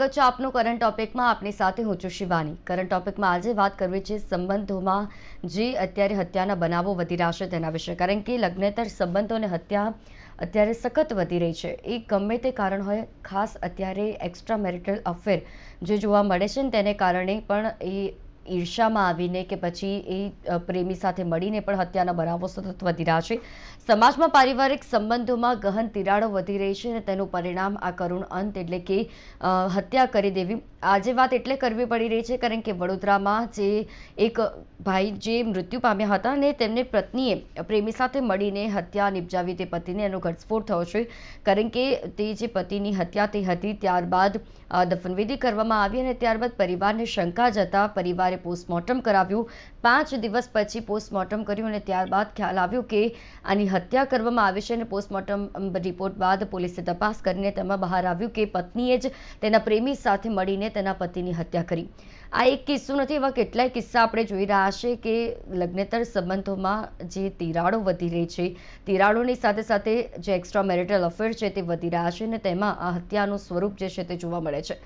સ્વાગત છે આપનું કરંટ ટોપિકમાં આપની સાથે હું છું શિવાની. કરંટ ટોપિકમાં આજે વાત કરવી છે સંબંધોમાં જે અત્યારે હત્યાના બનાવો વધી રહ્યા છે તેના વિશે. કારણ કે લગ્નેતર સંબંધો અને હત્યા અત્યારે સખત વધી રહી છે. એ ગમે તે કારણ હોય, ખાસ અત્યારે એક્સ્ટ્રા મેરિટલ અફેર જે જોવા મળે છે ને તેને કારણે પણ એ ઈર્ષામાં આવીને કે પછી એ પ્રેમી સાથે મળીને પણ હત્યાના બનાવો સતત વધી રહ્યા છે. સમાજમાં પારિવારિક સંબંધોમાં ગહન તિરાડો વધી રહી છે અને તેનું પરિણામ આ કરુણ અંત એટલે કે હત્યા કરી દેવી. આજે વાત એટલે કરવી પડી રહી છે કારણ કે વડોદરામાં જે એક ભાઈ જે મૃત્યુ પામ્યા હતા અને તેમની પત્નીએ પ્રેમી સાથે મળીને હત્યા નિપજાવી તે પતિને એનો ઘટસ્ફોટ થયો છે. કારણ કે તે જે પતિની હત્યા થઈ હતી ત્યારબાદ દફનવિધિ કરવામાં આવી અને ત્યારબાદ પરિવારને શંકા જતા પરિવારે પોસ્ટમોર્ટમ કરાવ્યું. પાંચ દિવસ પછી પોસ્ટમોર્ટમ કર્યું અને ત્યારબાદ ખ્યાલ આવ્યો કે આની હત્યા કરવામાં આવી છે અને પોસ્ટમોર્ટમ રિપોર્ટ બાદ પોલીસે તપાસ કરીને તેમાં બહાર આવ્યું કે પત્નીએ જ તેના પ્રેમી સાથે મળીને તેના પતિની હત્યા કરી. આ એક કિસ્સો નથી, એવા કેટલાય કિસ્સા આપણે જોઈ રહ્યા છે કે લગ્નેતર સંબંધોમાં જે તિરાડો વધી રહી છે, તિરાડોની સાથે સાથે જે એક્સ્ટ્રા મેરિટલ અફેર છે તે વધી રહ્યા છે અને તેમાં આ હત્યાનું સ્વરૂપ જે છે તે જોવા મળે છે.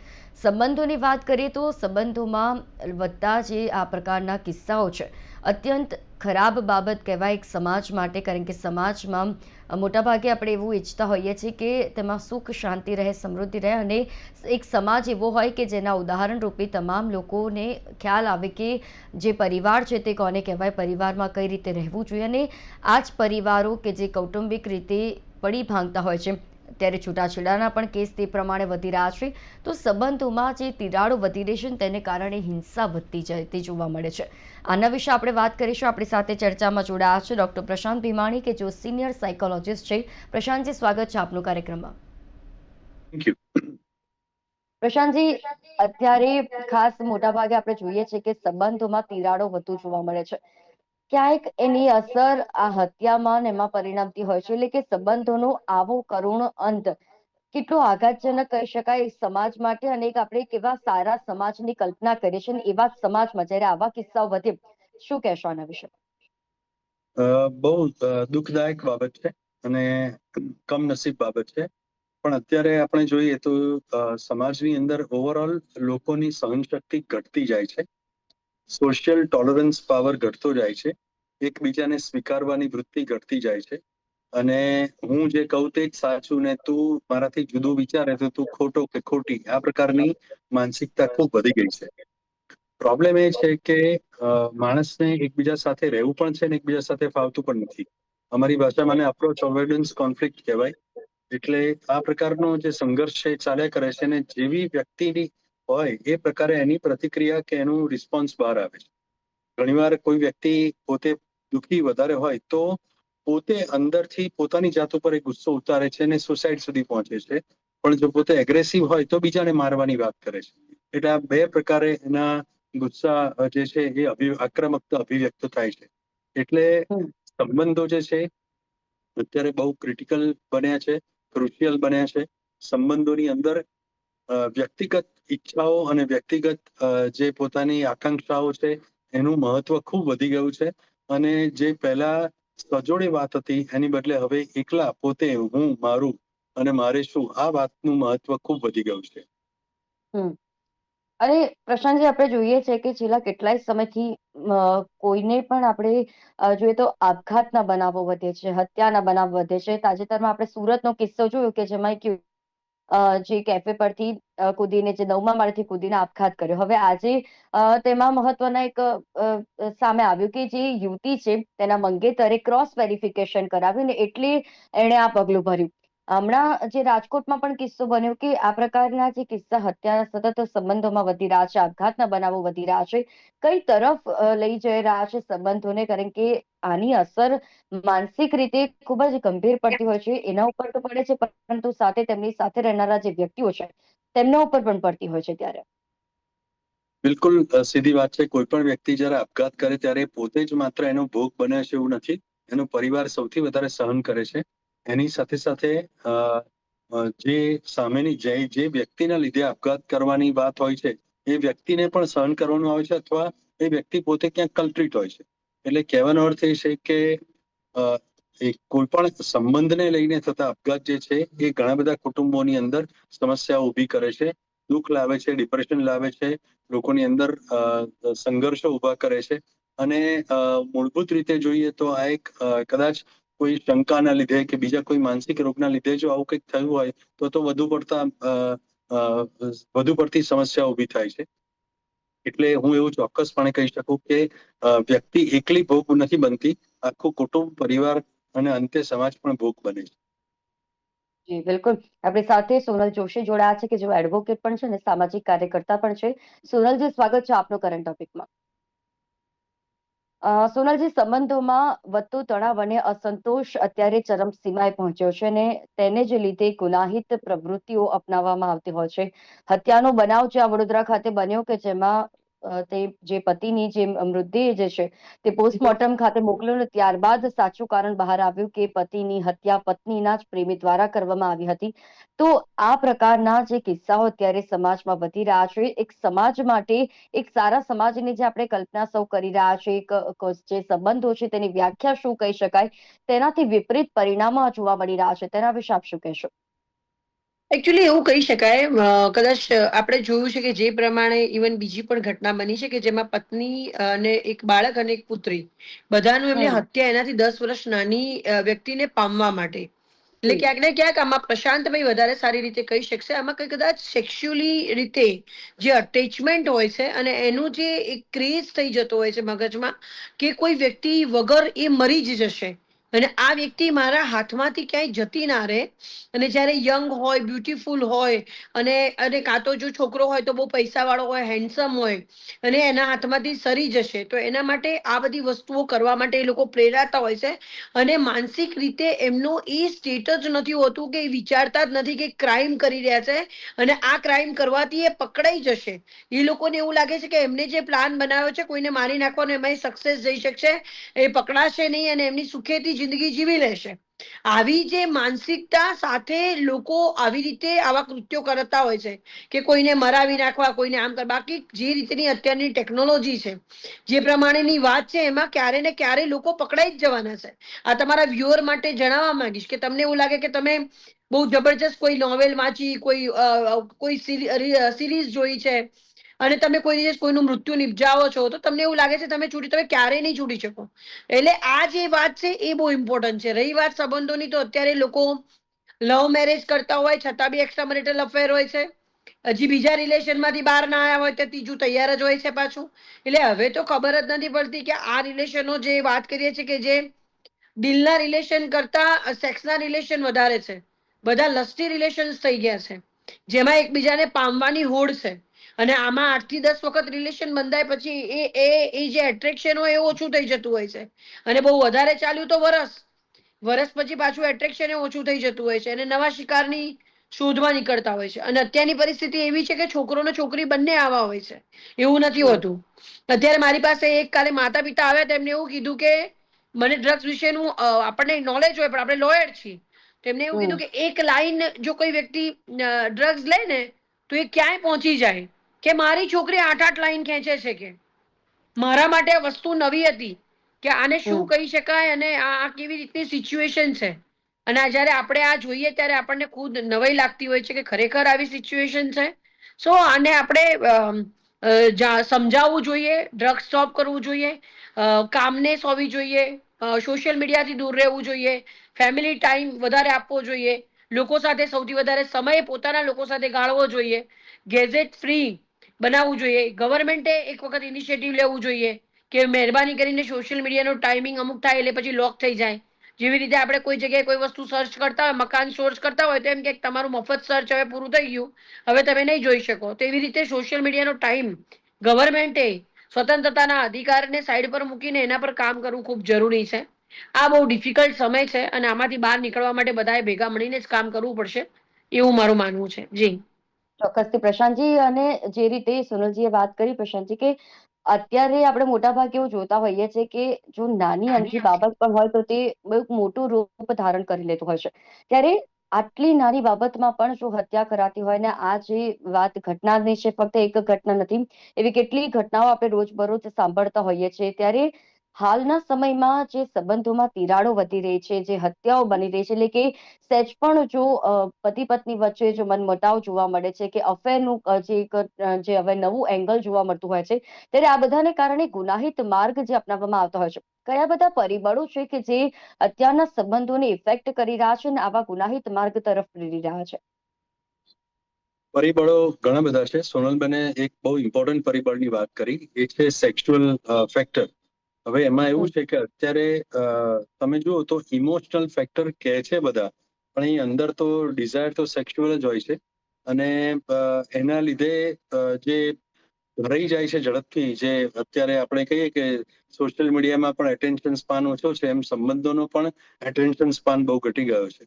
સંબંધોની વાત કરીએ તો સંબંધોમાં વધતા જે આ પ્રકારના કિસ્સાઓ છે, અત્યંત ખરાબ બાબત કહેવાય એક સમાજ માટે, કારણ કે સમાજમાં મોટાભાગે આપણે એવું ઈચ્છતા હોઈએ છીએ કે તેમાં સુખ, શાંતિ રહે, સમૃદ્ધિ રહે અને એક સમાજ એવો હોય કે જેના ઉદાહરણ રૂપે તમામ લોકોને ખ્યાલ આવે કે જે પરિવાર છે તે કોને કહેવાય, પરિવારમાં કઈ રીતે રહેવું જોઈએ અને આ જ પરિવારો કે જે કૌટુંબિક રીતે પડી ભાંગતા હોય છે. ત્યારે છૂટાછેડાના પણ કેસ તે પ્રમાણે વધી રહ્યા છે. તો સંબંધોમાં જે તિરાડો વધી રહી છે તેને કારણે હિંસા વધતી જાય તે જોવા મળે છે. આના વિશે આપણે વાત કરીશું. આપણી સાથે ચર્ચામાં જોડાયા છે ડૉક્ટર પ્રશાંત ભીમાણી કે જો સિનિયર સાયકોલોજિસ્ટ છે. પ્રશાંતજી સ્વાગત છે આપનું કાર્યક્રમમાં. પ્રશાંતજી અત્યારે ખાસ મોટાભાગે આપણે જોઈએ છે કે સંબંધોમાં તિરાડો વધુ જોવા મળે છે. ક્યાંક એની અસર આ હત્યામાં એમાં પરિણમતી હોય છે. એટલે કે સંબંધોનો આવો કરુણ અંત કેટલો આઘાતજનક કહી શકાય સમાજ માટે અને એક આપણે કેવા સારા સમાજની કલ્પના કરીએ છીએ એવા સમાજમાં જ્યારે આવા કિસ્સાઓ વધે. શું કહેશો આના વિશે? બહુ દુઃખદાયક બાબત છે અને કમનસીબ બાબત છે. પણ અત્યારે આપણે જોઈએ તો સમાજની અંદર ઓવરઓલ લોકોની સહનશક્તિ ઘટતી જાય છે. સોશિયલ ટોલરન્સ પાવર ઘટતો જાય છે. એકબીજાને સ્વીકારવાની વૃત્તિ ઘટતી જાય છે. અને હું જે કહું તે જ સાચું ને તું મારાથી જુદું વિચારે તો તું ખોટો કે ખોટી, આ પ્રકારની માનસિકતા ખૂબ વધી ગઈ છે. પ્રોબ્લેમ એ છે કે માણસને એકબીજા સાથે રહેવું પણ છે ને એકબીજા સાથે ફાવતું પણ નથી. અમારી ભાષામાં આને અપ્રોચ અવોઇડન્સ કોન્ફ્લિક્ટ કહેવાય. એટલે આ પ્રકારનો જે સંઘર્ષ છે ચાલ્યા કરે છે અને જેવી વ્યક્તિની હોય એ પ્રકારે એની પ્રતિક્રિયા કે એનું રિસ્પોન્સ બહાર આવે છે. ઘણીવાર કોઈ વ્યક્તિ પોતે દુઃખી વધારે હોય તો પોતે અંદરથી પોતાની જાત ઉપર એક ગુસ્સો ઉતારે છે અને સુસાઇડ સુધી પહોંચે છે. પણ જો પોતે એગ્રેસિવ હોય તો બીજાને મારવાની વાત કરે છે. એટલે આ બે પ્રકારે એના ગુસ્સા જે છે એ અભિ આક્રમકતા અભિવ્યક્ત થાય છે. એટલે સંબંધો જે છે અત્યારે બહુ ક્રિટિકલ બન્યા છે ક્રુશિયલ બન્યા છે. સંબંધોની અંદર વ્યક્તિગત ઈચ્છાઓ અને વ્યક્તિગત જે પોતાની આકાંક્ષાઓ છે, એનું મહત્વ ખૂબ વધી ગયું છે. અને જે પહેલા સજોડે વાત હતી, એની બદલે હવે એકલા પોતે હું, મારું અને મારે શું, આ વાતનું મહત્વ ખૂબ વધી ગયું છે. અને પ્રશાંતજી, આપણે જોઈએ છે કે છેલ્લા કેટલાય સમયથી કોઈને પણ આપણે જોઈએ તો આપઘાતના બનાવો વધે છે, હત્યાના બનાવ વધે છે. તાજેતરમાં આપણે સુરતનો કિસ્સો જોયો કે જેમાં એક અ, જે કેફે પરથી કૂદીને જે નવમા માળેથી કૂદીને આપઘાત કર્યો. હવે આજે અ, તેમાં મહત્વના એક અ, સામે આવ્યું કે જે યુવતી છે તેના મંગેતરે ક્રોસ વેરિફિકેશન કરાવ્યું ને એટલે એણે આ પગલું ભર્યું. હમણાં જે રાજકોટમાં પણ કિસ્સો બન્યો કે આ પ્રકારના જે કિસ્સા હત્યાના સતત સંબંધોમાં વધી રહ્યા છે આપઘાતના બનાવો વધી રહ્યા છે, કઈ તરફ લઈ જઈ રહ્યા છે સંબંધોને? કારણ કે આની અસર માનસિક રીતે ખૂબ જ ગંભીર પડતી હોય છે. એના ઉપર તો પડે છે, પરંતુ સાથે તેમની સાથે રહેનારા જે વ્યક્તિઓ છે, તેમના ઉપર પણ પડતી હોય છે ત્યારે. બિલકુલ સીધી વાત છે. કોઈ પણ વ્યક્તિ જ્યારે આપઘાત કરે ત્યારે પોતે જ માત્ર એનો ભોગ બને છે એવું નથી. એનો પરિવાર સૌથી વધારે સહન કરે છે. એની સાથે સાથે જે સામેની જે જે વ્યક્તિના લીધે આપઘાત કરવાની વાત હોય છે, એ વ્યક્તિને પણ સહન કરવાનું આવે છે અથવા એ વ્યક્તિ પોતે ક્યાંક કલ્પ્રિટ હોય છે. એટલે કહેવાનો અર્થ એ છે કે કોઈ પણ સંબંધને લઈને થતા આપઘાત જે છે, એ ઘણા બધા કુટુંબોની અંદર સમસ્યાઓ ઊભી કરે છે, દુઃખ લાવે છે ડિપ્રેશન લાવે છે, લોકોની અંદર સંઘર્ષો ઊભા કરે છે. અને મૂળભૂત રીતે જોઈએ તો આ એક કદાચ કોઈ શંકાના લીધે કે બીજા કોઈ માનસિક રોગના લીધે જો આવું કંઈક થયું હોય, તો તો વધુ પડતા વધુ પડતી સમસ્યા ઊભી થાય છે. એટલે હું એવું ચોક્કસપણે કહી શકું કે વ્યક્તિ એકલી ભોગ નથી બનતી, આખું કુટુંબ, પરિવાર અને અંતે સમાજ પણ ભોગ બને છે. જી, બિલકુલ. આપણી સાથે સોનલ જોશી જોડાયા છે, કે જેઓ એડવોકેટ પણ છે અને સામાજિક કાર્યકર્તા પણ છે. સોનલજી સ્વાગત છે આપનો કરંટ ટોપિકમાં સોનલજી, સંબંધોમાં વધતો તણાવ અને અસંતોષ અત્યારે ચરમસીમાએ પહોંચ્યો છે અને તેને જ લીધે ગુનાહિત પ્રવૃત્તિઓ અપનાવવામાં આવતી હોય છે. હત્યાનો બનાવ જે વડોદરા ખાતે બન્યો કે જેમાં તે જે પતિની જે મૃતદેહ જે છે, તે પોસ્ટમોર્ટમ ખાતે મોકલ્યો અને ત્યારબાદ સાચું કારણ બહાર આવ્યું કે પતિની હત્યા પત્નીના જ પ્રેમી દ્વારા કરવામાં આવી હતી. તો આ પ્રકારના જે કિસ્સાઓ અત્યારે સમાજમાં વધી રહ્યા છે. એક સમાજ માટે એક સારા સમાજની જે આપણે કલ્પના સૌ કરી રહ્યા છે, એક જે સંબંધો છે તેની વ્યાખ્યા શું કહી શકાય, તેનાથી વિપરીત પરિણામો જોવા મળી રહ્યા છે. તેના વિશે આપ શું કહેશો? એકચ્યુઅલી એવું કહી શકાય અ, કદાચ આપણે જોયું છે કે જે પ્રમાણે ઇવન બીજી પણ ઘટના બની છે કે જેમાં પત્ની અને એક બાળક અને એક પુત્રી બધાનું એમની હમ. હત્યા એનાથી દસ વર્ષ નાની અ, વ્યક્તિને પામવા માટે એટલે જી. ક્યાંક ને ક્યાંક આમાં પ્રશાંતભાઈ વધારે સારી રીતે કહી શકશે આમાં કંઈ કદાચ સેક્સ્યુઅલી રીતે જે અટેચમેન્ટ હોય છે અને એનું જે એક ક્રેઝ થઈ જતો હોય છે મગજમાં કે કોઈ વ્યક્તિ વગર એ મરી જ જશે અને આ વ્યક્તિ મારા હાથમાંથી ક્યાંય જતી ના રહે. અને જ્યારે યંગ હોય બ્યુટીફુલ હોય, અને અને કાં તો જો છોકરો હોય તો બહુ પૈસાવાળો હોય હેન્ડસમ હોય, અને એના હાથમાંથી સરી જશે, તો એના માટે આ બધી વસ્તુઓ કરવા માટે એ લોકો પ્રેરાતા હોય છે. અને માનસિક રીતે એમનો એ સ્ટેટ જ નથી હોતું કે એ વિચારતા જ નથી કે ક્રાઇમ કરી રહ્યા છે, અને આ ક્રાઇમ કરવાથી એ પકડાઈ જશે. એ લોકોને એવું લાગે છે કે એમને જે પ્લાન બનાવ્યો છે કોઈને મારી નાખવાનો એમાં સક્સેસ જઈ શકશે. એ પકડાશે નહીં અને એમની સુખેથી જિંદગી જીવી લેશે. આવી જે માનસિકતા સાથે લોકો આવી રીતે આવા કૃત્યો કરતા હોય છે કે કોઈને મરાવી નાખવા, કોઈને આમ કર, બાકી જે રીતની અત્યારની ટેકનોલોજી છે, જે પ્રમાણેની વાત છે, એમાં ક્યારે ને ક્યારે લોકો પકડાઈ જ જવાના છે. આ તમારા વ્યુઅર માટે જણાવવા માંગીશ કે તમને એવું લાગે કે તમે બહુ જબરજસ્ત કોઈ નોવેલ વાંચી, કોઈ કોઈ સિરીઝ જોઈ છે અને તમે કોઈ દિવસ કોઈનું મૃત્યુ નિપજાવો છો, તો તમને એવું લાગે છે તમે છૂટી તમે ક્યારેય નહીં છૂટી શકો. એટલે આ જે વાત છે એ બહુ ઇમ્પોર્ટન્ટ છે. રહી વાત સંબંધોની તો અત્યારે લોકો લવ મેરેજ કરતા હોય, છતાં બી એક્સ્ટ્રા મેરિટલ અફેર હોય છે. હજી બીજા રિલેશનમાંથી બહાર ના આવ્યા હોય તો ત્રીજું તૈયાર જ હોય છે પાછું. એટલે હવે તો ખબર જ નથી પડતી કે આ રિલેશનો જે વાત કરીએ છીએ કે જે દિલના રિલેશન કરતા સેક્સના રિલેશન વધારે છે. બધા લસ્ટી રિલેશન્સ થઈ ગયા છે. જેમાં એકબીજાને પામવાની હોડ છે. અને આમાં આઠથી દસ વખત રિલેશન બંધાય પછી એ એ એ જે એટ્રેક્શન હોય એ ઓછું થઈ જતું હોય છે. અને બહુ વધારે ચાલ્યું તો વરસ. વરસ પછી પાછું એટ્રેક્શન એ ઓછું થઈ જતું હોય છે. અને નવા શિકારની શોધમાં નીકળતા હોય છે. અને અત્યારની પરિસ્થિતિ એવી છે કે છોકરો ને છોકરી બંને આવા હોય છે. એવું નથી હોતું. અત્યારે મારી પાસે એક કાલે માતા પિતા આવ્યા તેમને એવું કીધું કે મને ડ્રગ્સ વિશેનું આપણને નોલેજ હોય પણ આપણે લોયર છીએ. તેમને એવું કીધું કે એક લાઈન જો કોઈ વ્યક્તિ ડ્રગ્સ લે ને તો એ ક્યાંય પહોંચી જાય? કે મારી છોકરી આઠ આઠ લાઈન ખેંચે છે કે? મારા માટે વસ્તુ નવી હતી કે આને શું કહી શકાય અને આ આ કેવી રીતની સિચ્યુએશન છે? અને આ જયારે આપણે આ જોઈએ ત્યારે આપણને ખુદ નવાઈ લાગતી હોય છે કે ખરેખર આવી સિચ્યુએશન છે? સો આને આપણે સમજાવવું જોઈએ ડ્રગ્સ સ્ટોપ કરવું જોઈએ કામને સોવી જોઈએ સોશિયલ મીડિયાથી દૂર રહેવું જોઈએ ફેમિલી ટાઈમ વધારે આપવો જોઈએ લોકો સાથે સૌથી વધારે સમય પોતાના લોકો સાથે ગાળવો જોઈએ ગેઝેટ ફ્રી બનાવવું જોઈએ. ગવર્મેન્ટે એક વખત ઇનિશિયેટિવ લેવું જોઈએ કે મહેરબાની કરીને સોશિયલ મીડિયાનો ટાઈમિંગ અમુક થાય એટલે પછી લોક થઈ જાય. જેવી રીતે આપણે કોઈ જગ્યાએ કોઈ વસ્તુ સર્ચ કરતા હોય, મકાન સર્ચ કરતા હોય તો એમ કે તમારું મફત સર્ચ હવે પૂરું થઈ ગયું, હવે તમે નહીં જોઈ શકો. તો એવી રીતે સોશિયલ મીડિયાનો ટાઈમ ગવર્મેન્ટે સ્વતંત્રતાના અધિકારને સાઈડ પર મૂકીને એના પર કામ કરવું ખૂબ જરૂરી છે. આ બહુ ડિફિકલ્ટ સમય છે અને આમાંથી બહાર નીકળવા માટે બધાએ ભેગા મળીને જ કામ કરવું પડશે એવું મારું માનવું છે. જી. ચોક્કસથી. પ્રશાંતજી અને જે રીતે સોનલજીએ વાત કરી પ્રશાંતજી કે અત્યારે આપણે મોટા ભાગે એવું જોતા હોઈએ છીએ કે જો નાની અમથી બાબત પણ હોય તો તે બહુ મોટું રૂપ ધારણ કરી લેતું હોય છે. ત્યારે આટલી નાની બાબતમાં પણ જો હત્યા કરાતી હોય ને આ જે વાત ઘટનાની છે ફક્ત એક ઘટના નથી એવી કેટલી ઘટનાઓ આપણે રોજબરોજ સાંભળતા હોઈએ છીએ. ત્યારે હાલના સમયમાં જે સંબંધોમાં તિરાડો વધી રહી છે, જે હત્યાઓ બની રહી છે, એટલે કે સહેજ પણ જો પતિ પત્ની વચ્ચે જો મનમોટાવ જોવા મળે છે કે અફેરનું જે એક જે હવે નવું એંગલ જોવા મળતું હોય છે, ત્યારે આ બધાને કારણે ગુનાહિત માર્ગ જે અપનાવવામાં આવતો હોય છે. કયા બધા પરિબળો છે કે જે અત્યારના સંબંધોને ઇફેક્ટ કરી રહ્યા છે અને આવા ગુનાહિત માર્ગ તરફ પ્રેરી રહ્યા છે? પરિબળો ઘણા બધા છે. સોનલબેને એક બહુ ઇમ્પોર્ટન્ટ પરિબળની વાત કરી. એ છે સેક્સ્યુઅલ ફેક્ટર હવે એમાં એવું છે કે અત્યારે તમે જુઓ તો ઇમોશનલ ફેક્ટર કહે છે બધા પણ અહીં અંદર તો ડિઝાયર તો સેક્સ્યુઅલ જ હોય છે. અને એના લીધે જે રહી જાય છે ઝડપથી જે અત્યારે આપણે કહીએ કે સોશિયલ મીડિયામાં પણ એટેન્શન સ્પાન ઓછો છે એમ સંબંધોનો પણ એટેન્શન સ્પાન બહુ ઘટી ગયો છે.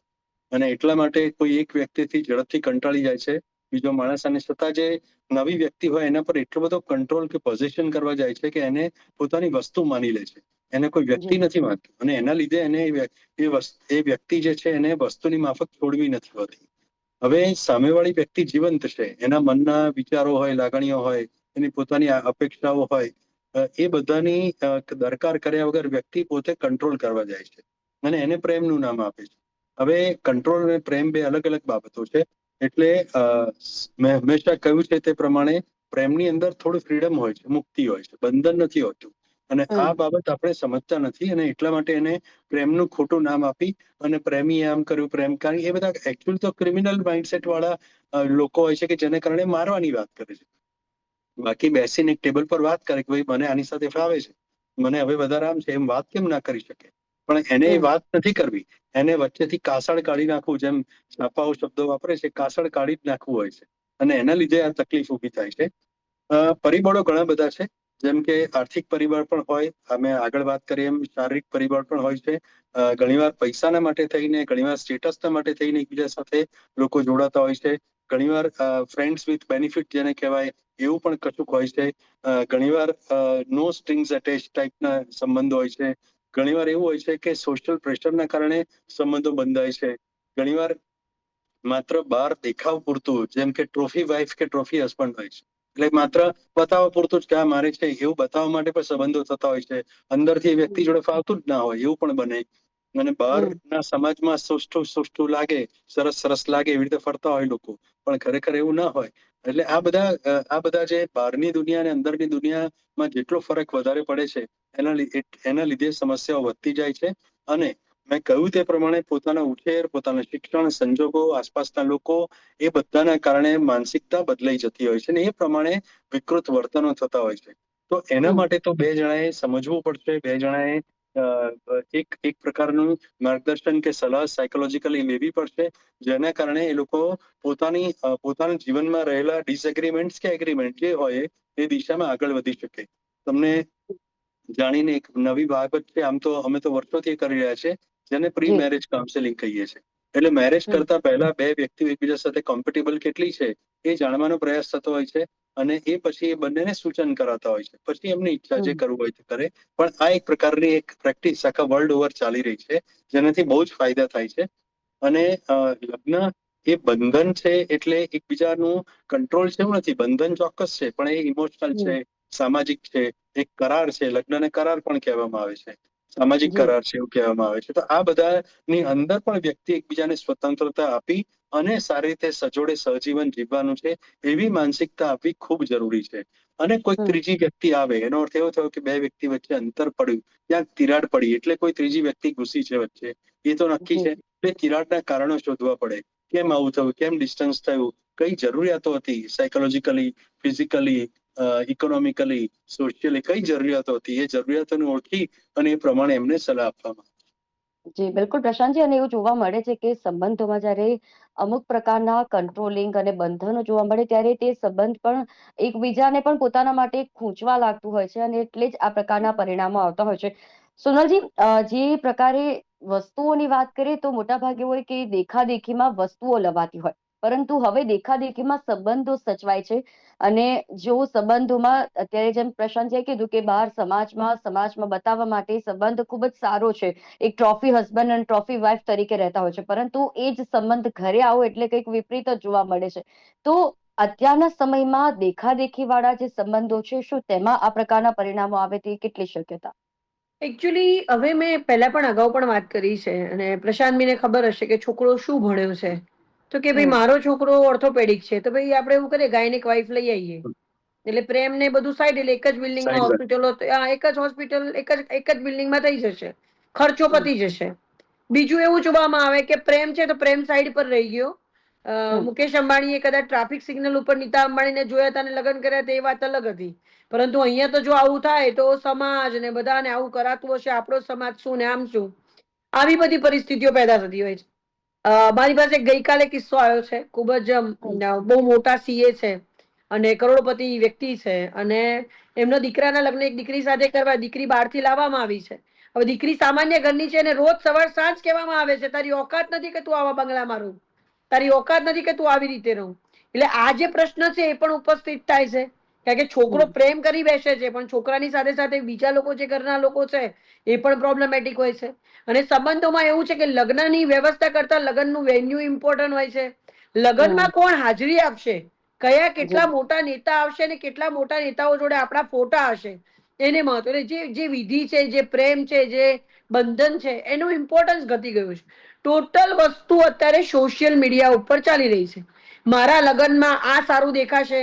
અને એટલા માટે કોઈ એક વ્યક્તિથી ઝડપથી કંટાળી જાય છે. બીજો માણસ અને છતાં જે નવી વ્યક્તિ હોય એના પર એટલો બધો કંટ્રોલ કે પોઝિશન કરવા જાય છે કે એને પોતાની વસ્તુ માની લે છે. એને કોઈ વ્યક્તિ નથી માનતું. અને એના લીધે એને એ વ્યક્તિ જે છે એને વસ્તુની માફક છોડવી નથી હોતી. હવે સામેવાળી વ્યક્તિ જીવંત છે. એના મનના વિચારો હોય લાગણીઓ હોય એની પોતાની અપેક્ષાઓ હોય એ બધાની દરકાર કર્યા વગર વ્યક્તિ પોતે કંટ્રોલ કરવા જાય છે. અને એને પ્રેમનું નામ આપે છે. હવે કંટ્રોલ અને પ્રેમ બે અલગ અલગ બાબતો છે. એટલે મેં હંમેશા કહ્યું છે તે પ્રમાણે પ્રેમની અંદર થોડું ફ્રીડમ હોય છે મુક્તિ હોય છે બંધન નથી હોતું. અને આ બાબત આપણે સમજતા નથી અને એટલા માટે એને પ્રેમનું ખોટું નામ આપી અને પ્રેમી આમ કર્યું પ્રેમ કારણ એ બધા એકચ્યુઅલી તો ક્રિમિનલ માઇન્ડસેટ વાળા લોકો હોય છે કે જેને કારણે મારવાની વાત કરે છે. બાકી બેસીને એક ટેબલ પર વાત કરે કે ભાઈ મને આની સાથે ફાવે છે. મને હવે વધારે આમ છે એમ વાત કેમ ના કરી શકે? પણ એને એ વાત નથી કરવી. એને વચ્ચેથી કાસળ કાઢી નાખવું જેમ છાપાઓ શબ્દો વાપરે છે કાસળ કાઢી જ નાખવું હોય છે. અને એના લીધે આ તકલીફ ઊભી થાય છે. પરિબળો ઘણા બધા છે. જેમ કે આર્થિક પરિબળ પણ હોય અમે આગળ વાત કરીએ એમ શારીરિક પરિબળ પણ હોય છે. ઘણીવાર પૈસાના માટે થઈને ઘણીવાર સ્ટેટસના માટે થઈને એકબીજા સાથે લોકો જોડાતા હોય છે. ઘણીવાર ફ્રેન્ડ્સ વિથ બેનિફિટ જેને કહેવાય એવું પણ કશુંક હોય છે. ઘણીવાર નો સ્ટ્રિંગ્સ અટેચ ટાઈપના સંબંધો હોય છે. ઘણીવાર એવું હોય છે કે સોશિયલ પ્રેશરના કારણે સંબંધો બંધાય છે. ઘણીવાર માત્ર બહાર દેખાવ પૂરતું જેમ કે ટ્રોફી વાઇફ કે ટ્રોફી હસબન્ડ હોય છે. એટલે માત્ર બતાવવા પૂરતું જ કે આ મારે છે, એવું બતાવવા માટે પણ સંબંધો થતા હોય છે. અંદરથી વ્યક્તિ જોડે ફાવતું જ ના હોય, એવું પણ બને. અને બહારના સમાજમાં સુષ્ઠું સુષ્ઠું લાગે સરસ સરસ લાગે એવી રીતે ફરતા હોય લોકો. પણ ખરેખર એવું ના હોય. એટલે આ બધા આ બધા જે બહારની દુનિયા અને અંદરની દુનિયામાં જેટલો ફરક વધારે પડે છે એના એના લીધે સમસ્યાઓ વધતી જાય છે. અને મેં કહ્યું તે પ્રમાણે પોતાના ઉછેર પોતાના શિક્ષણ સંજોગો આસપાસના લોકો એ બધાના કારણે માનસિકતા બદલાઈ જતી હોય છે અને એ પ્રમાણે વિકૃત વર્તનો થતા હોય છે. તો એના માટે તો બે જણાએ સમજવું પડશે બે જણાએ એક એક પ્રકારનું માર્ગદર્શન કે સલાહ સાયકોલોજીકલી લેવી પડશે જેના કારણે એ લોકો પોતાની પોતાના જીવનમાં રહેલા ડિસએગ્રીમેન્ટ કે એગ્રીમેન્ટ જે હોય એ દિશામાં આગળ વધી શકે. તમને જાણીને એક નવી બાબત છે આમ તો અમે તો વર્ષોથી કરી રહ્યા છે જેને પ્રી મેરેજ કાઉન્સેલિંગ કહીએ છીએ. એટલે મેરેજ કરતા પહેલા બે વ્યક્તિ એકબીજા સાથે કોમ્પેટેબલ કેટલી છે એ જાણવાનો પ્રયાસ થતો હોય છે અને એ પછી એ બંનેને સૂચન કરાતા હોય છે. પછી એમની ઈચ્છા જે કરવું હોય તે કરે. પણ આ એક પ્રકારની એક પ્રેક્ટિસ આખા વર્લ્ડ ઓવર ચાલી રહી છે જેનાથી બહુ જ ફાયદા થાય છે. અને લગ્ન એ બંધન છે એટલે એકબીજાનું કંટ્રોલ છે એવું નથી. બંધન ચોક્કસ છે પણ એ ઇમોશનલ છે સામાજિક છે એક કરાર છે. લગ્નને કરાર પણ કહેવામાં આવે છે. સામાજિક કરાર છે એવું કહેવામાં આવે છે. તો આ બધાની અંદર પણ વ્યક્તિ એકબીજાને સ્વતંત્રતા આપી અને સારી રીતે સજોડે સહજીવન જીવવાનું છે એવી માનસિકતા આપવી ખૂબ જરૂરી છે. અને કોઈ ત્રીજી વ્યક્તિ આવે એનો અર્થ એવો થયો કે બે વ્યક્તિ વચ્ચે અંતર પડ્યું ક્યાંક તિરાડ પડી એટલે કોઈ ત્રીજી વ્યક્તિ ઘૂસી છે વચ્ચે. એ તો નક્કી છે તે તિરાડના કારણો શોધવા પડે. કેમ આવું થયું કેમ ડિસ્ટન્સ થયું કઈ જરૂરિયાતો હતી સાયકોલોજીકલી ફિઝિકલી ઇકોનોમિકલી સોશિયલી કઈ જરૂરિયાતો હતી? એ જરૂરિયાતોને ઓળખી અને એ પ્રમાણે એમને સલાહ આપવામાં જી, બિલકુલ. પ્રશાંતજી અને એવું જોવા મળે છે કે સંબંધોમાં જ્યારે અમુક પ્રકારના કંટ્રોલિંગ અને બંધનો જોવા મળે ત્યારે તે સંબંધ પણ એકબીજાને પણ પોતાના માટે ખૂંચવા લાગતું હોય છે અને એટલે જ આ પ્રકારના પરિણામો આવતા હોય છે. સોનલજી જે પ્રકારે વસ્તુઓની વાત કરીએ તો મોટા ભાગે હોય કે દેખાદેખીમાં વસ્તુઓ લવાતી હોય. પરંતુ હવે દેખાદેખીમાં સંબંધો સચવાય છે અને જો સંબંધોમાં અત્યારે જેમ પ્રશાંતજીએ કીધું કે બહાર સમાજમાં સમાજમાં બતાવવા માટે સંબંધ ખૂબ જ સારો છે. એક ટ્રોફી હસબન્ડ અને ટ્રોફી વાઇફ તરીકે રહેતા હોય છે. પરંતુ એ જ સંબંધ ઘરે આવો એટલે કંઈક વિપરીત જ જોવા મળે છે. તો અત્યારના સમયમાં દેખાદેખી વાળા જે સંબંધો છે, શું તેમાં આ પ્રકારના પરિણામો આવે તે કેટલી શક્યતા? એકચ્યુઅલી હવે મેં પહેલા પણ અગાઉ પણ વાત કરી છે અને પ્રશાંત મીને ખબર હશે કે છોકરો શું ભણ્યો છે. તો કે ભાઈ મારો છોકરો ઓર્થોપેડિક છે તો ભાઈ આપણે એવું કરીએ ગાયનેક વાઇફ લઈ આવીએ એટલે પ્રેમ ને બધું સાઈડ એટલે એક જ બિલ્ડિંગમાં હોસ્પિટલો એક જ હોસ્પિટલ એક જ એક જ બિલ્ડિંગમાં થઈ જશે. ખર્ચો પતી જશે. બીજું એવું જોવામાં આવે કે પ્રેમ છે તો પ્રેમ સાઈડ પર રહી ગયો. મુકેશ અંબાણી અંબાણીએ કદાચ ટ્રાફિક સિગ્નલ ઉપર નીતા અંબાણીને જોયા હતા અને લગ્ન કર્યા તે વાત અલગ હતી. પરંતુ અહીંયા તો જો આવું થાય તો સમાજ ને બધાને આવું કરાતું હશે આપણો સમાજ શું ને આમ શું. આવી બધી પરિસ્થિતિઓ પેદા થતી હોય છે. મારી પાસે ગઈકાલે કિસ્સો આવ્યો છે. ખૂબ જ બહુ મોટા સીએ છે અને કરોડપતિ વ્યક્તિ છે અને એમના દીકરાના લગ્ન એક દીકરી સાથે કરવા દીકરી બહારથી લાવવામાં આવી છે. હવે દીકરી સામાન્ય ઘરની છે અને રોજ સવાર સાંજ કહેવામાં આવે છે તારી ઓકાત નથી કે તું આવા બંગલામાં રહું? તારી ઓકાત નથી કે તું આવી રીતે રહું? એટલે આ જે પ્રશ્ન છે એ પણ ઉપસ્થિત થાય છે. કારણ કે છોકરો પ્રેમ કરી બેસે છે પણ છોકરાની સાથે સાથે બીજા લોકો જે ઘરના લોકો છે એ પણ પ્રોબ્લેમેટિક હોય છે. અને સંબંધોમાં એવું છે કે લગ્નની વ્યવસ્થા કરતા લગ્નનું વેન્યુ ઇમ્પોર્ટન્ટ હોય છે. લગ્નમાં કોણ હાજરી આપશે? કયા કેટલા મોટા નેતા આવશે અને કેટલા મોટા નેતાઓ જોડે આપણા ફોટા હશે? એને મહત્વ એટલે જે જે વિધિ છે જે પ્રેમ છે જે બંધન છે એનું ઇમ્પોર્ટન્સ ઘટી ગયું છે. ટોટલ વસ્તુ અત્યારે સોશિયલ મીડિયા ઉપર ચાલી રહી છે. મારા લગ્નમાં આ સારું દેખાશે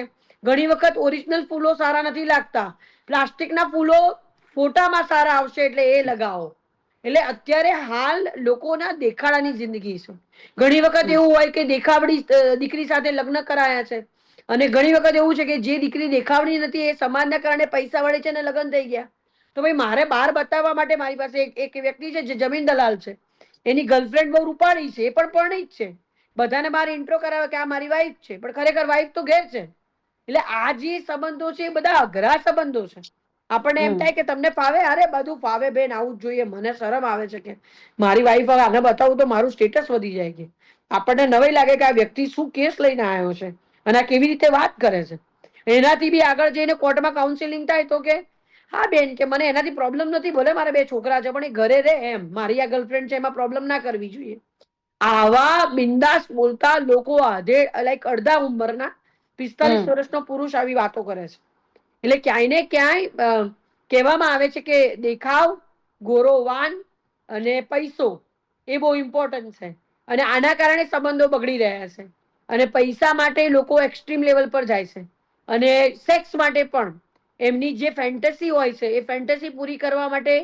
ઘણી વખત ઓરિજિનલ ફૂલો સારા નથી લાગતા. પ્લાસ્ટિકના ફૂલો ફોટામાં સારા આવશે એટલે એ લગાવો. એટલે અત્યારે હાલ લોકોના દેખાડાની જિંદગી છે. ઘણી વખત એવું હોય કે દેખાવડી દીકરી સાથે લગ્ન કરાયા છે. અને ઘણી વખત એવું છે કે જે દીકરી દેખાવડી નથી એ સમાજના કારણે પૈસા વળે છે ને લગ્ન થઈ ગયા. તો ભાઈ મારે બહાર બતાવવા માટે મારી પાસે એક એક વ્યક્તિ છે જે જમીન દલાલ છે. એની ગર્લફ્રેન્ડ બહુ રૂપાળી છે, એ પણ પરણિત છે. બધાને બાર ઇન્ટ્રો કરાવે કે આ મારી વાઈફ છે. પણ ખરેખર વાઈફ તો ઘેર છે. એટલે આ જે સંબંધો છે એ બધા અઘરા સંબંધો છે. આપણને એમ થાય કે તમને ફાવે? અરે બધું ફાવે બેન આવું જ જોઈએ. મને શરમ આવે છે કે મારી વાઈફ આને બતાવું તો મારું સ્ટેટસ વધી જાય કે. આપણને નવાઈ લાગે કે આ વ્યક્તિ શું કેસ લઈને આવ્યો છે અને આ કેવી રીતે વાત કરે છે. એનાથી બી આગળ જઈને કોર્ટમાં કાઉન્સિલિંગ થાય તો કે હા બેન કે મને એનાથી પ્રોબ્લેમ નથી ભલે મારે બે છોકરા છે પણ એ ઘરે રે એમ. મારી આ ગર્લફ્રેન્ડ છે એમાં પ્રોબ્લેમ ના કરવી જોઈએ. આવા બિંદાસ બોલતા લોકો આધે લાઈક અડધા ઉંમરના પિસ્તાલીસ વર્ષનો પુરુષ આવી વાતો કરે છે. એટલે ક્યાંય ને ક્યાંય કહેવામાં આવે છે કે દેખાવ ગોરોવાન અને પૈસો એ બહુ ઇમ્પોર્ટન્ટ છે. અને આના કારણે સંબંધો બગડી રહ્યા છે. અને પૈસા માટે લોકો એક્સ્ટ્રીમ લેવલ પર જાય છે. અને સેક્સ માટે પણ એમની જે ફેન્ટસી હોય છે એ ફેન્ટસી પૂરી કરવા માટે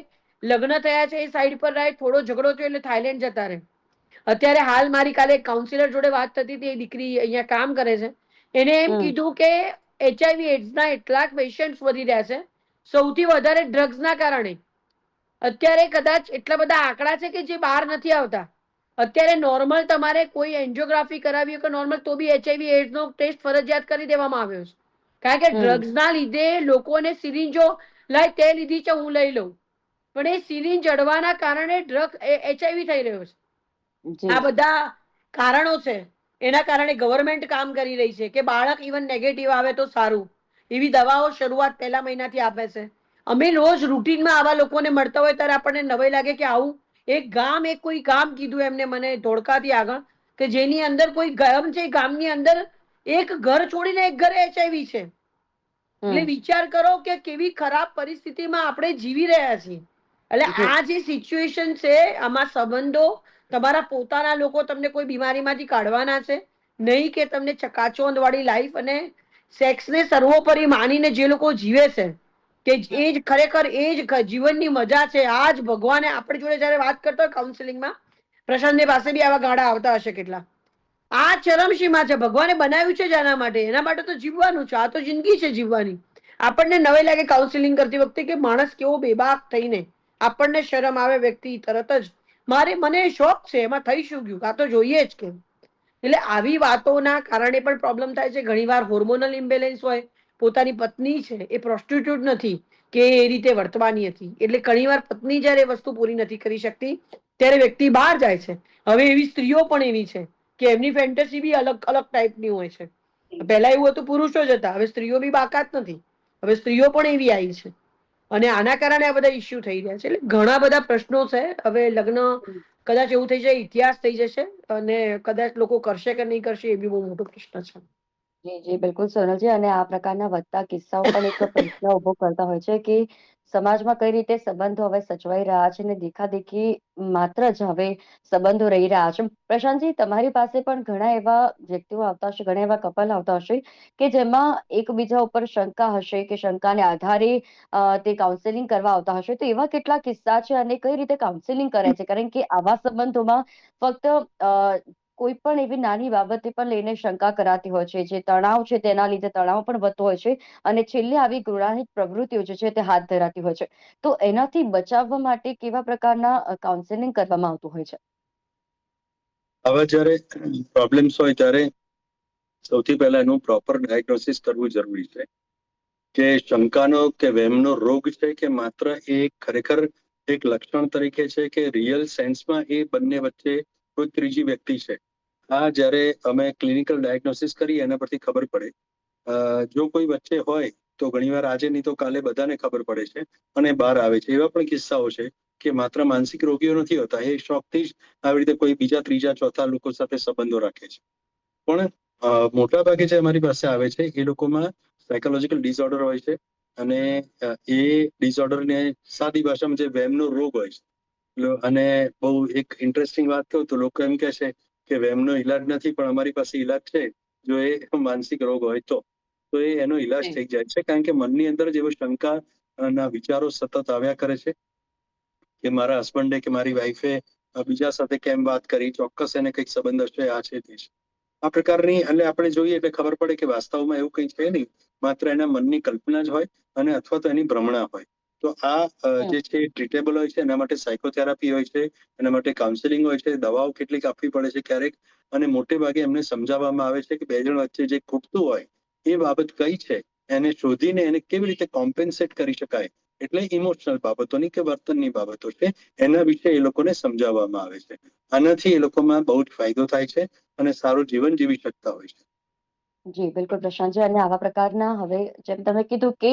લગ્ન થયા છે એ સાઈડ પર રહે થોડો ઝઘડો થયો એટલે થાઈલેન્ડ જતા રહે. અત્યારે હાલ મારી કાલે કાઉન્સિલર જોડે વાત થતી હતી એ દીકરી અહીંયા કામ કરે છે. એને એમ. કીધું કે એચઆઈવી એડ્સના એટલા પેશન્ટ વધી રહ્યા છે. સૌથી વધારે ડ્રગ્સના કારણે. અત્યારે કદાચ એટલા બધા આંકડા છે કે જે બહાર નથી આવતા. અત્યારે નોર્મલ તમારે કોઈ એન્જિયોગ્રાફી કરાવી કે નોર્મલ તો બી એચઆઈવી એડ્સનો ટેસ્ટ ફરજિયાત કરી દેવામાં આવ્યો છે. કારણ કે ડ્રગ્સના ડ્રગ્સ ના લીધે લોકોને સિરિંજો લાય તે લીધી છે હું લઈ લઉં. પણ એ સિરિંજ અડવાના કારણે ડ્રગ એચઆઈવી થઈ રહ્યો છે. આ બધા કારણો છે. એના કારણે ગવર્મેન્ટ કામ કરી રહી છે કે બાળક ઇવન નેગેટિવ આવે તો સારું. એવી દવાઓ શરૂઆત પહેલા મહિનાથી આપે છે. અમે રોજ રૂટીનમાં આવા લોકોને મળતા હોય ત્યારે આપણને નવાઈ લાગે કે આવું એક ગામ એક કોઈ ગામ કીધું એમને મને ધોળકાથી આગળ કે જેની અંદર કોઈ ગામ છે ગામની અંદર એક ઘર છોડીને એક ઘરે એચઆઈવી છે. એટલે વિચાર કરો કે કેવી ખરાબ પરિસ્થિતિમાં આપણે જીવી રહ્યા છીએ. એટલે આ જે સિચ્યુએશન છે આમાં સંબંધો તમારા પોતાના લોકો તમને કોઈ બીમારીમાંથી કાઢવાના છે? નહીં કે તમને ચકાચોંધવાળી લાઈફ અને સેક્સને સર્વોપરી માનીને જે લોકો જીવે છે? કે એ જ ખરેખર એ જ જીવનની મજા છે. આજ ભગવાને આપણી જોડે જયારે વાત કરતો હોય કાઉન્સિલિંગમાં પ્રશાંતની પાસે બી આવા ગાડા આવતા હશે કેટલા. આ ચરમસીમા છે. ભગવાને બનાવ્યું છે જ આના માટે. એના માટે તો જીવવાનું છે. આ તો જિંદગી છે જીવવાની. આપણને નવાઈ લાગે કાઉન્સિલિંગ કરતી વખતે કે માણસ કેવો બેબાક થઈને આપણને શરમ આવે વ્યક્તિ તરત જ. મારે મને શોખ છે, એમાં થઈ શું ગયું? આ તો જોઈએ જ કેમ? એટલે આવી વાતોના કારણે પણ પ્રોબ્લેમ થાય છે. ઘણી વાર હોર્મોનલ ઇમ્બેલેન્સ હોય, પોતાની પત્ની છે, એ પ્રોસ્ટિટ્યુટ નથી, કે એ રીતે વર્તવાની હતી. એટલે ઘણીવાર પત્ની જ્યારે વસ્તુ પૂરી નથી કરી શકતી, ત્યારે વ્યક્તિ બહાર જાય છે. હવે એવી સ્ત્રીઓ પણ એવી છે, કે એમની ફેન્ટસી બી અલગ અલગ ટાઈપની હોય છે. પહેલા એવું હતું પુરુષો જ હતા, હવે સ્ત્રીઓ બી બાકાત નથી. હવે સ્ત્રીઓ પણ એવી આવી છે. અને આના કારણે આ બધા ઇસ્યુ થઈ રહ્યા છે. એટલે ઘણા બધા પ્રશ્નો છે. હવે લગ્ન કદાચ એવું થઈ જાય ઇતિહાસ થઈ જશે અને કદાચ લોકો કરશે કે નહીં કરશે એ બી બહુ મોટો પ્રશ્ન છે. જી જી બિલકુલ સોનલજી અને આ પ્રકારના વધતા કિસ્સાઓ પણ એક પ્રશ્ન ઊભો કરતા હોય છે કે સમાજમાં કઈ રીતે સંબંધો હવે સચવાઈ રહ્યા છે ને દેખાદેખી માત્ર જ હવે સંબંધો રહી રહ્યા છે. પ્રશાંતજી, તમારી પાસે પણ ઘણા એવા વ્યક્તિઓ આવતા હશે, ઘણા એવા કપલ આવતા હશે કે જેમાં એકબીજા ઉપર શંકા હશે કે શંકાને આધારે તે કાઉન્સેલિંગ કરવા આવતા હશે? તો એવા કેટલા કિસ્સા છે અને કઈ રીતે કાઉન્સેલિંગ કરે છે? કારણ કે આવા સંબંધોમાં ફક્ત કોઈ પણ એવી નાની બાબતે પણ લઈને શંકા કરાતી હોય છે. જે તણાવ છે તેના લીધે તણાવ પણ વધતો હોય છે અને છેલ્લે આવી ગુનાહિત પ્રવૃત્તિઓ જે છે તે હાથ ધરાતી હોય છે. તો એનાથી બચાવવા માટે કેવા પ્રકારના કાઉન્સેલિંગ કરવામાં આવતું હોય છે? આવા જ્યારે પ્રોબ્લેમ્સ હોય ત્યારે સૌથી પહેલા એનું પ્રોપર ડાયગ્નોસિસ કરવું જરૂરી છે. કે શંકાનો કે વહેમનો રોગ છે કે માત્ર એ ખરેખર એક લક્ષણ તરીકે છે કે રિયલ સેન્સમાં એ બંને વચ્ચે કોઈ ત્રીજી વ્યક્તિ છે. આ જ્યારે અમે ક્લિનિકલ ડાયગ્નોસિસ કરીએ એના પરથી ખબર પડે. જો કોઈ વચ્ચે હોય, તો ઘણીવાર આજે નહીં તો કાલે બધાને ખબર પડે છે અને બહાર આવે છે. એવા પણ કિસ્સાઓ છે કે માત્ર માનસિક રોગીઓ નથી હોતા. એ શોખથી જ આવી રીતે કોઈ બીજા ત્રીજા, ચોથા લોકો સાથે સંબંધો રાખે છે. પણ મોટા ભાગે જે અમારી પાસે આવે છે, એ લોકોમાં સાયકોલોજીકલ ડિસઓર્ડર હોય છે અને એ ડિસઓર્ડરને સાદી ભાષામાં જે વહેમનો રોગ હોય છે. અને બહુ એક ઇન્ટરેસ્ટિંગ વાત કહું તો લોકો એમ કહે છે કે વહેમનો ઈલાજ નથી પણ અમારી પાસે ઈલાજ છે જો એ માનસિક રોગ હોય તો. તો એ એનો ઈલાજ થઈ જાય છે કારણ કે મનની અંદર જ એવો શંકા ના વિચારો સતત આવ્યા કરે છે. કે મારા હસબન્ડે કે મારી વાઈફે બીજા સાથે કેમ વાત કરી ચોક્કસ એને કંઈક સંબંધ હશે આ છે તે છે. આ પ્રકારની એટલે આપણે જોઈએ એટલે ખબર પડે કે વાસ્તવમાં એવું કંઈ છે નહીં માત્ર એના મનની કલ્પના જ હોય અને અથવા તો એની ભ્રમણા હોય. તો આ જે છે ટ્રીટેબલ હોય છે એના માટે સાયકોથેરાપી હોય છે એના માટે કાઉન્સેલિંગ હોય છે દવાઓ કેટલીક આપવી પડે છે ક્યારેક. અને મોટે ભાગે એમને સમજાવવામાં આવે છે કે બે જણ વચ્ચે જે ખૂટતું હોય એ બાબત કઈ છે? એને શોધીને એને કેવી રીતે કોમ્પેન્સેટ કરી શકાય? એટલે ઇમોશનલ બાબતોની કે વર્તનની બાબતો છે એના વિશે એ લોકોને સમજાવવામાં આવે છે. આનાથી એ લોકોમાં બહુ જ ફાયદો થાય છે અને સારું જીવન જીવી શકતા હોય છે. જી બિલકુલ પ્રશાંતજી અને આવા પ્રકારના હવે જેમ તમે કીધું કે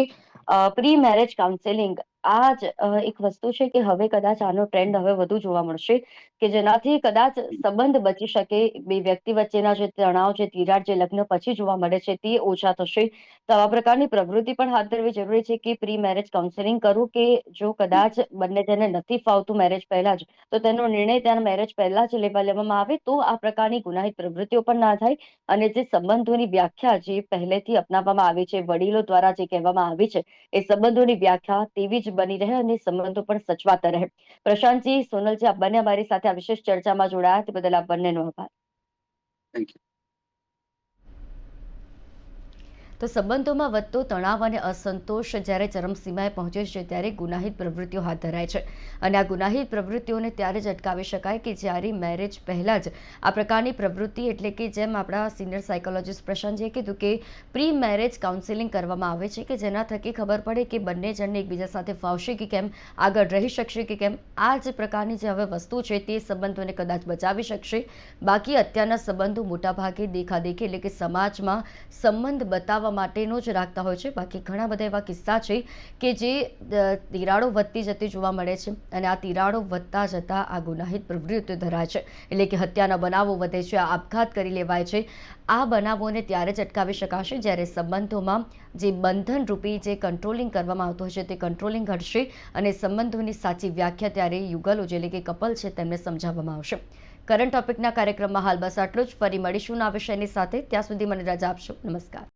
પ્રી મેરેજ કાઉન્સેલિંગ આ જ એક વસ્તુ છે કે હવે કદાચ આનો ટ્રેન્ડ હવે વધુ જોવા મળશે કે જેનાથી કદાચ સંબંધ બચી શકે, બે વ્યક્તિ વચ્ચેના જે તણાવ, જે તિરાડ, જે લગ્ન પછી જોવા મળે છે તે ઓછા થશે. તો આવા પ્રકારની પ્રવૃત્તિ પણ હાથ ધરવી જરૂરી છે કે પ્રી મેરેજ કાઉન્સેલિંગ કરવું કે જો કદાચ બંને જણને નથી ફાવતું મેરેજ પહેલા જ, તો તેનો નિર્ણય ત્યાં મેરેજ પહેલા જ લેવા લેવામાં આવે તો આ પ્રકારની ગુનાહિત પ્રવૃત્તિઓ પણ ના થાય અને જે સંબંધોની વ્યાખ્યા જે પહેલેથી અપનાવવામાં આવી છે, વડીલો દ્વારા જે કહેવામાં આવી છે, એ સંબંધોની વ્યાખ્યા તેવી જ બની રહે અને સંબંધો પણ સચવાતા રહે. પ્રશાંતજી, સોનલજી, આપ બંને અમારી સાથે આ વિશેષ ચર્ચામાં જોડાયા તે બદલ આપ બંનેનો આભાર. થેન્ક યુ તો સંબંધોમાં વધતો તણાવ અને અસંતોષ જ્યારે ચરમસીમાએ પહોંચે છે ત્યારે ગુનાહિત પ્રવૃત્તિઓ હાથ ધરાય છે. અને આ ગુનાહિત પ્રવૃત્તિઓને ત્યારે જ અટકાવી શકાય કે જ્યારે મેરેજ પહેલાં જ આ પ્રકારની પ્રવૃત્તિ એટલે કે જેમ આપણા સિનિયર સાયકોલોજીસ્ટ પ્રશાંતજીએ કીધું કે પ્રી મેરેજ કાઉન્સેલિંગ કરવામાં આવે છે કે જેના થકી ખબર પડે કે બંને જણને એકબીજા સાથે ફાવશે કે કેમ, આગળ રહી શકશે કે કેમ, આ જ પ્રકારની જે હવે વસ્તુ છે તે સંબંધોને કદાચ બચાવી શકશે. બાકી અત્યારના સંબંધો મોટાભાગે દેખાદેખી એટલે કે સમાજમાં સંબંધ બતાવવા માટેનો જ રાખતા હોય છે. બાકી ઘણા બધા એવા કિસ્સા છે કે જે તિરાડો વધતી જતી જોવા મળે છે અને આ તિરાડો વધતા જતા આ ગુનાહિત પ્રવૃત્તિઓ ધરાય છે. એટલે કે હત્યાના બનાવો વધે છે આપઘાત કરી લેવાય છે. આ બનાવોને ત્યારે જ અટકાવી શકાશે જ્યારે સંબંધોમાં જે બંધન રૂપી જે કંટ્રોલિંગ કરવામાં આવતું છે તે કંટ્રોલિંગ હટશે અને સંબંધોની સાચી વ્યાખ્યા ત્યારે યુગલો જે એટલે કે કપલ છે તેમને સમજાવવામાં આવશે. કરંટ ટોપિકના કાર્યક્રમમાં હાલ બસ આટલું જ. ફરી મળીશું આ વિષયની સાથે. ત્યાં સુધી મને રજા આપશો. નમસ્કાર.